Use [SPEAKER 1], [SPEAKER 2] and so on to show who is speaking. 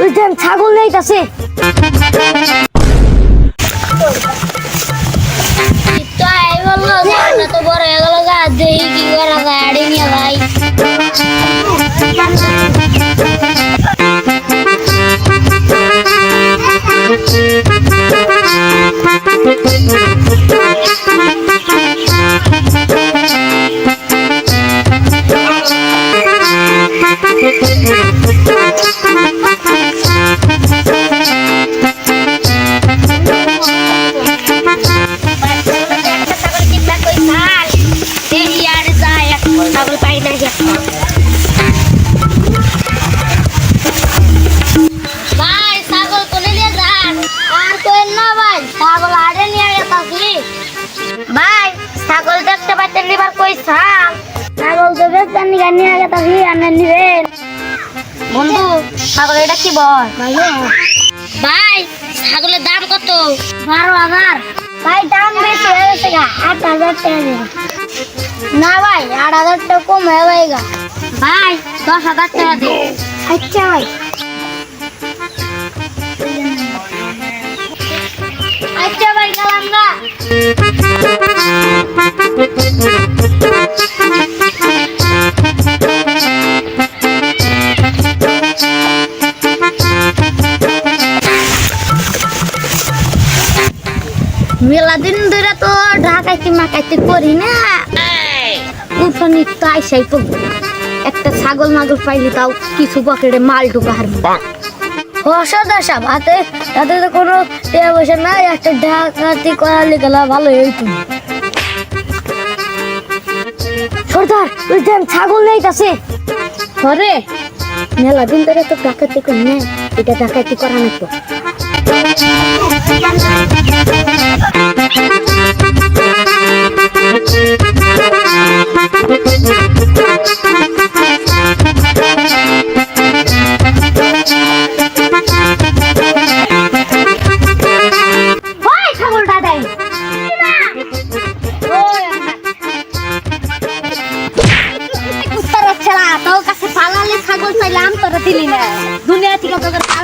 [SPEAKER 1] ওই দেন ছাগল নেইতাছে
[SPEAKER 2] তো আই বলল তো বড় ভালো দেহি আর যায় ছাগল পাই না ভাই ছাগল কোনে নিয়ে যান? আর কই না ভাই ছাগল আড়ে নিয়ে গেছি ভাই ছাগল দেখতে পাচ্ছেন এবার কই ছাগ? ছাগল তো বেচতেন নিয়ে নিয়ে গেছি আনে নিবেন বন্ধু ছাগল এটা কি বল? ভাই ছাগলের দাম কত? বারো হাজার। ভাই দাম বেশি হয়ে গেছে গা আট হাজার টাকা দিন। না ভাই আট হাজার টাকা কম হয়ে গা। ভাই দশ হাজার টাকা দিন আচ্ছা ভাই। মেলা দিন ধরে তো ঢাকাইতে মাকাইতে করি না। উঠোনি তো আইসাই পড়ব একটা ছাগল মাগল পাইলে তাও কিছু পকেটে মাল ঢুকা হারবো। অসদা সাপ হাতে তাতে তো কোনো টাকা পয়সা নাই একটা ডাকাতি করালে গেলা ভালো হইতো।
[SPEAKER 1] সর্দার ওই দেন ছাগল নেইতাছে
[SPEAKER 2] ঘরে মেলা দিন ধরে তো ডাকাতি করি না এটা ডাকাতি করা না তো তোর তোর কাছে পালালে ছাগল চাইলাম তোর দিলি না। দুনিয়া থেকে পালা